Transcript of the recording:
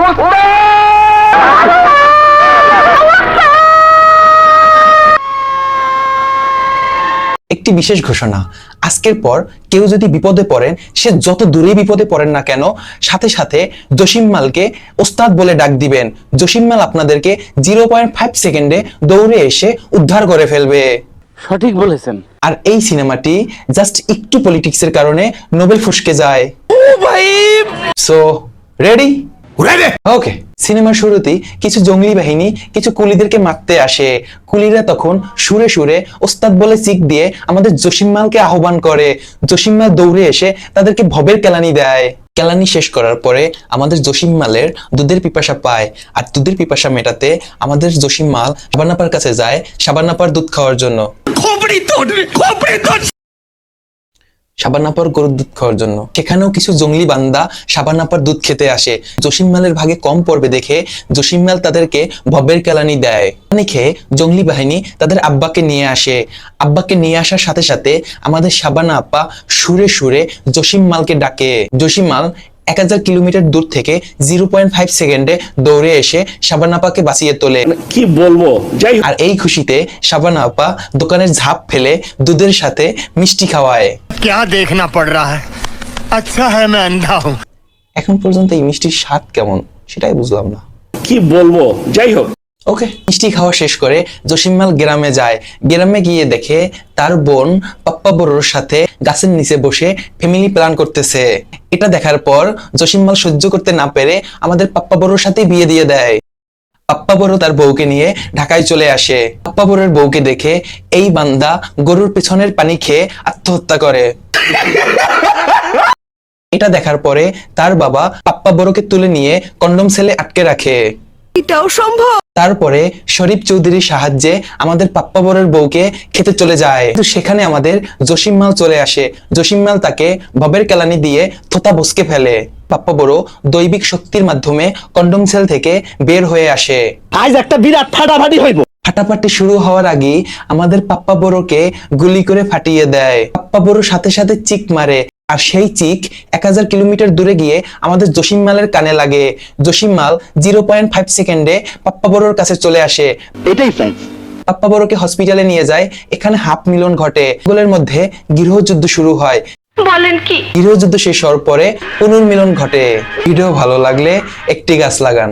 একটি বিশেষ ঘোষণা। আজকের পর কেউ যদি বিপদে পড়েন সে যত দূরেই বিপদে পড়েন না কেন সাথে সাথে জসিম মালকে ওস্তাদ বলে ডাক দিবেন। জসিম মাল আপনাদেরকে জিরো পয়েন্ট ফাইভ সেকেন্ডে দৌড়ে এসে উদ্ধার করে ফেলবে। সঠিক বলেছেন। আর এই সিনেমাটি জাস্ট একটু পলিটিক্সের কারণে নোবেল ফসকে যায়। সো রেডি ওকে সিনেমার শুরুতেই কিছু জঙ্গলি বাহিনী কিছু কুলিদেরকে মারতে আসে। কুলিরা তখন সুরে সুরে ওস্তাদ বলে চিক দিয়ে আমাদের জসিমমালকে আহ্বান করে। জসিমমাল দৌড়ে এসে তাদেরকে ভবের কেলানি দেয়। কেলানি শেষ করার পরে আমাদের জসিমমালের দুধের পিপাসা পায়। আর দুধের পিপাসা মেটাতে আমাদের জসিমমাল সাবানাপার কাছে যায় সাবানাপার দুধ খাওয়ার জন্য। সাবানাপার গরুর দুধ খাওয়ার জন্য। সেখানেও কিছু জঙ্গলি বান্দা সাবানাপার দুধ খেতে আসে। জসিমমালের ভাগে কম পড়বে দেখে জসিম মাল তাদেরকে ভবের কেলানি দেয়। অনেকে জঙ্গলি বাহিনী তাদের আব্বাকে নিয়ে আসে। আব্বাকে নিয়ে আসার সাথে সাথে আমাদের সাবানা আপা সুরে সুরে জসিম মালকে ডাকে। জসিমমাল এক হাজার কিলোমিটার দূর থেকে জিরো পয়েন্ট ফাইভ সেকেন্ডে দৌড়ে এসে সাবানাপাকে বাঁচিয়ে তোলে কি বলবো যাই হোক আর এই খুশিতে সাবানা আপা দোকানের ঝাঁপ ফেলে দুধের সাথে মিষ্টি খাওয়ায় क्या देखना पड़ रहा है अच्छा है मैं अंधा हूँ এখন পর্যন্ত এই মিষ্টির স্বাদ কেমন সেটাই বুঝলাম না কি বলবো যাই হোক ওকে মিষ্টি খাওয়া শেষ করে জসিমমাল গ্রামে যায় গ্রামে গিয়ে দেখে তার বোন পাপ্পা বড়োর সাথে গাছের নিচে বসে ফ্যামিলি প্ল্যান করতেছে। এটা দেখার পর জসিমমাল সহ্য করতে না পেরে আমাদের পাপ্পা বড়োর সাথে বিয়ে দিয়ে দেয়। পাপ্পা বড়ো তার বউকে নিয়ে ঢাকায় চলে আসে। পাপ্পা বড়োর বউকে দেখে এই বান্দা গরুর পেছনের পানি খেয়ে আত্মহত্যা করে। এটা দেখার পরে তার বাবা পাপ্পা বড়োকে তুলে নিয়ে কন্ডম সেলে আটকে রাখে। এটাও সম্ভব। তারপরে শরীফ চৌধুরীর সাহায্যে আমাদের পাপ্পা বড়ের বউকে খেতে চলে যায়। কিন্তু সেখানে আমাদের জসিমমাল চলে আসে। জসিমমাল তাকে ভবের কেলানি দিয়ে থোতা বসকে ফেলে। পাপ্পা বড় দৈবিক শক্তির মাধ্যমে কন্ডম সেল থেকে বের হয়ে আসে। আজ একটা বিরাট ফাটাফাটি হইব। ফাটাফাটি শুরু হওয়ার আগেই আমাদের পাপ্পা বড়কে গুলি করে ফাটিয়ে দেয়। পাপ্পা বড় সাথে সাথে চিক মারে। আর সেই চিক এক হাজার কিলোমিটার দূরে গিয়ে আমাদের জসিমমালের কানে লাগে। জসিমমাল জিরো পয়েন্ট ফাইভ সেকেন্ডে পাপ্পা বড়োর কাছে চলে আসে। এটাই সাইন্স পাপ্পা বড়কে হসপিটালে নিয়ে যায়। এখানে হাফ মিলন ঘটে। এগুলোর মধ্যে গৃহযুদ্ধ শুরু হয়। বলেন কি? গৃহযুদ্ধ শেষ হওয়ার পরে পুনর্মিলন ঘটে। ভিডিও ভালো লাগলে একটি গাছ লাগান।